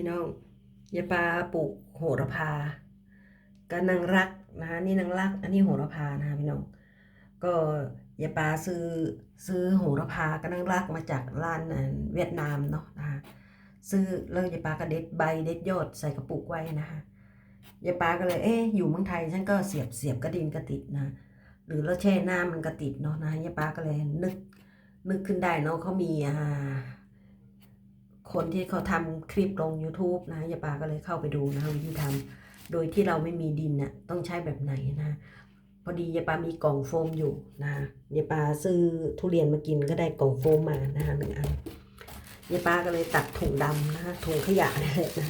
พี่น้องยายปลาปลูกโหระพาก็นางรักนะคะนี่นางรัก อันนี้โหระพานะคะพี่น้องก็ยายปลาซื้อซื้อโหระพาก็นางรักมาจากร้านเวียดนามเนาะนะคะซื้อเลยยายปลาก็เด็ดใบเด็ดยอดใส่กระปุกไว้นะคะยายปลาก็เลยเอ๊ะอยู่เมืองไทยฉันก็เสียบเสียบกระดินกระติดนะหรือเราแช่น้ำมันกระติดเนาะนะยายปลาก็เลยนึกนึกขึ้นได้เนาะเขามีอ่า คนที่เขาทำคลิปลง YouTube นะยายปาก็เลยเข้าไปดูนะวิธีทำโดยที่เราไม่มีดินน่ะต้องใช้แบบไหนนะพอดียายปามีกล่องโฟมอยู่นะยายปาซื้อทุเรียนมากินก็ได้กล่องโฟมมานะคะหนึ่งอันยายปาก็เลยตัดถุงดำนะคะถุงขยะนี่แหละนะ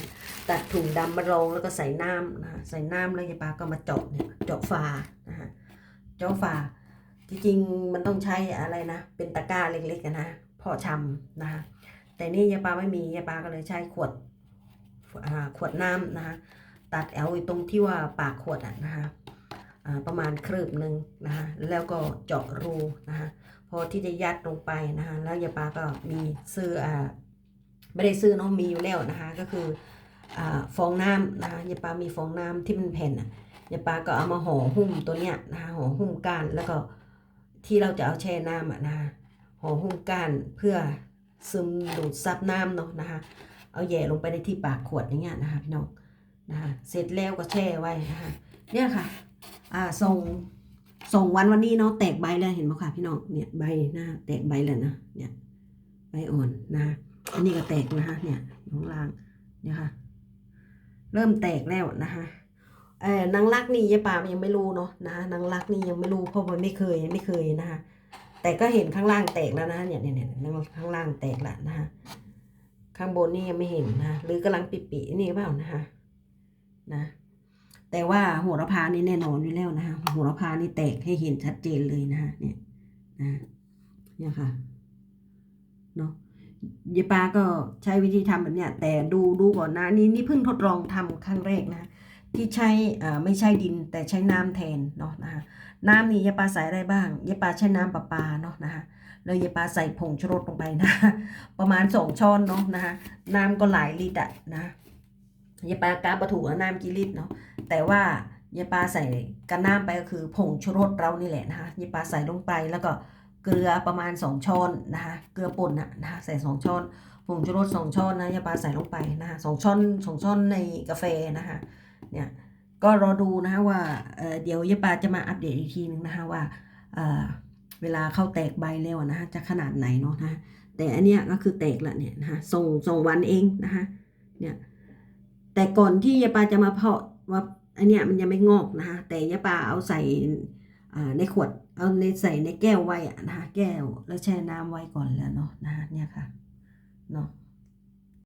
ตัดถุงดำมารองแล้วก็ใส่น้ำนะใส่น้ำแล้วยายปาก็มาเจาะเนี่ยเจาะฝานะคะเจาะฝาจริงๆมันต้องใช้อะไรนะ เป็นตะกร้าเล็กๆนะพาะชำนะคะ แต่นี่ยาปาไม่มียาปาก็เลยใช้ขวดขวดน้ำนะคะตัดแอลตรงที่ว่าปากขวดอะนะคะประมาณครืบหนึ่งนะคะแล้วก็เจาะรูนะคะพอที่จะยัดลงไปนะคะแล้วยาปาก็มีซื้ออ่าไม่ได้ซื้อเนาะมีอยู่แล้วนะคะก็คืออฟองน้ำนะคะยาปามีฟองน้ำที่มันแผ่นอะยาปาก็เอามาห่อหุ้มตัวเนี้ยนะคะห่อหุ้มก้านแล้วก็ที่เราจะเอาแช่น้ำอะนะคะห่อหุ้มก้านเพื่อ ซึมดูดซับน้ำเนาะนะคะ เอาแย่ลงไปในที่ปากขวดอย่างเงี้ยนะคะพี่น้องนะคะเสร็จแล้วก็แช่ไว้นะคะเนี่ยค่ะอ่าส่งส่งวันวันนี้เนาะแตกใบแล้วเห็นไหมค่ะพี่น้องเนี่ยใบหน้าแตกใบแล้วนะเนี่ยใบอ่อนนะคะอันนี้ก็แตกนะคะเนี่ยข้างล่างเนี่ยค่ะ เริ่มแตกแล้วนะคะเออนางรักนี่ยายป่ามยังไม่รู้เนาะนะคะนางรักนี่ยังไม่รู้เพราะมันไม่เคยไม่เคยนะคะ แต่ก็เห็นข้างล่างแตกแล้วนะเนี่ยเนี่ยเนี่ยข้างล่างแตกล้วนะคะข้างบนนี่ยังไม่เห็นนะหรือกำลังปิๆนี่เปล่านะคะนะ แต่ว่าโหระพานี่แน่นอนอยู่แล้วนะคะโหระพานี่แตกให้เห็นชัดเจนเลยนะคะเนี่ยนะเนี่ยค่ะเนาะยายปาก็ใช้วิธีทำแบบเนี้ยแต่ดูดูก่อนนะนี่นี่เพิ่งทดลองทำครั้งแรกนะ ที่ใช้อ่ไม่ใช่ดินแต่ใช้น้ำแทนเนาะนะคะน้ำนี่ยาปลาใส่อะไรบ้างยาปลาใช้น้ำประปาเนาะนะคะแล้วยาปลาใส่ผงชูรสลงไปนะ ประมาณสองช้อนเนาะนะคะน้ำก็หลายลิตรอะนะยาปลากาปลาถูน้ำกี่ลิตรเนาะแต่ว่ายาปลาใส่กันน้ำไปก็คือผงชูรสเรานี่แหละนะคะยาปลาใส่ลงไปแล้วก็เกลือประมาณสองช้อนนะคะเกลือป่นนะนะคะใส่สองช้อนผงชูรสสองช้อนนะยาปลาใส่ลงไปนะคะสองช้อนสองช้อนในกาแฟนะคะ เนี่ยก็รอดูนะคะว่าเเดี๋ยวยายปาจะมาอัปเดตอีกทีนึงนะคะว่าเเวลาเข้าแตกใบแล้วนะคะจะขนาดไหนเนาะนะแต่อันเนี้ยก็คือแตกละเนี่ยนะคะส่งส่งวันเองนะคะเนี่ยแต่ก่อนที่ยายปาจะมาเพาะว่าอันเนี้ยมันยังไม่งอกนะคะแต่ยายปาเอาใส่ในขวดเอาในใส่ในแก้วไว้นะคะแก้วแล้วแช่น้ำไว้ก่อนแล้วเนาะนะคะเนี่ยค่ะเนาะ